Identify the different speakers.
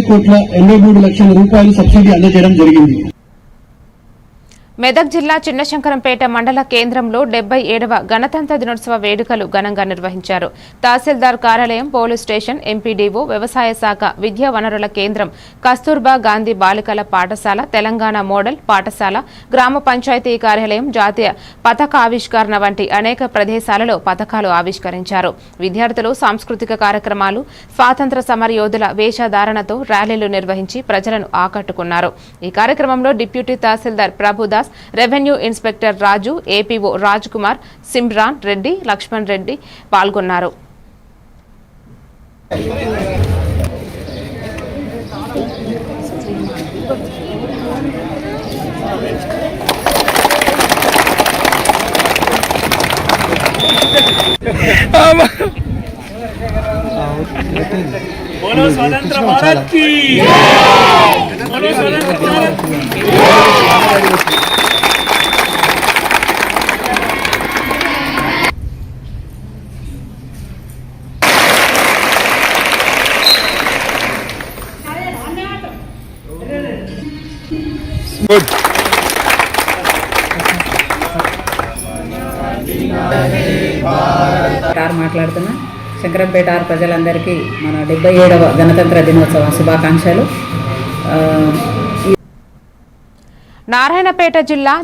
Speaker 1: కోట్ల ఎనభై మూడు లక్షల రూపాయలు సబ్సిడీ అందజేయడం జరిగింది.
Speaker 2: మెదక్ జిల్లా చిన్నశంకరంపేట మండల కేంద్రంలో డెబ్బై ఏడవ గణతంత్ర దినోత్సవ వేడుకలు ఘనంగా నిర్వహించారు. తహసీల్దార్ కార్యాలయం పోలీస్ స్టేషన్ ఎంపీడీఓ వ్యవసాయ శాఖ విద్యా వనరుల కేంద్రం కస్తూర్బా గాంధీ బాలికల పాఠశాల తెలంగాణ మోడల్ పాఠశాల గ్రామ పంచాయతీ కార్యాలయం జాతీయ పథకావిష్కరణ వంటి అనేక ప్రదేశాలలో పథకాలు ఆవిష్కరించారు. విద్యార్థులు సాంస్కృతిక కార్యక్రమాలు స్వాతంత్ర సమరయోధుల వేషధారణతో ర్యాలీలు నిర్వహించి ప్రజలను ఆకట్టుకున్నారు. ఈ కార్యక్రమంలో deputy tahsildar Prabhudas revenue inspector Raju APO Raj Kumar Simran Reddy Lakshman Reddy పాల్గొన్నారు
Speaker 3: बोलो स्वतंत्र भारत की बोलो स्वतंत्र भारत की
Speaker 4: ఆర్ మాట్లాడుతున్నా. శంకరంపేట ఆర్ ప్రజలందరికీ మన డెబ్బై ఏడవ గణతంత్ర దినోత్సవ శుభాకాంక్షలు.
Speaker 2: నారాయణపేట జిల్లా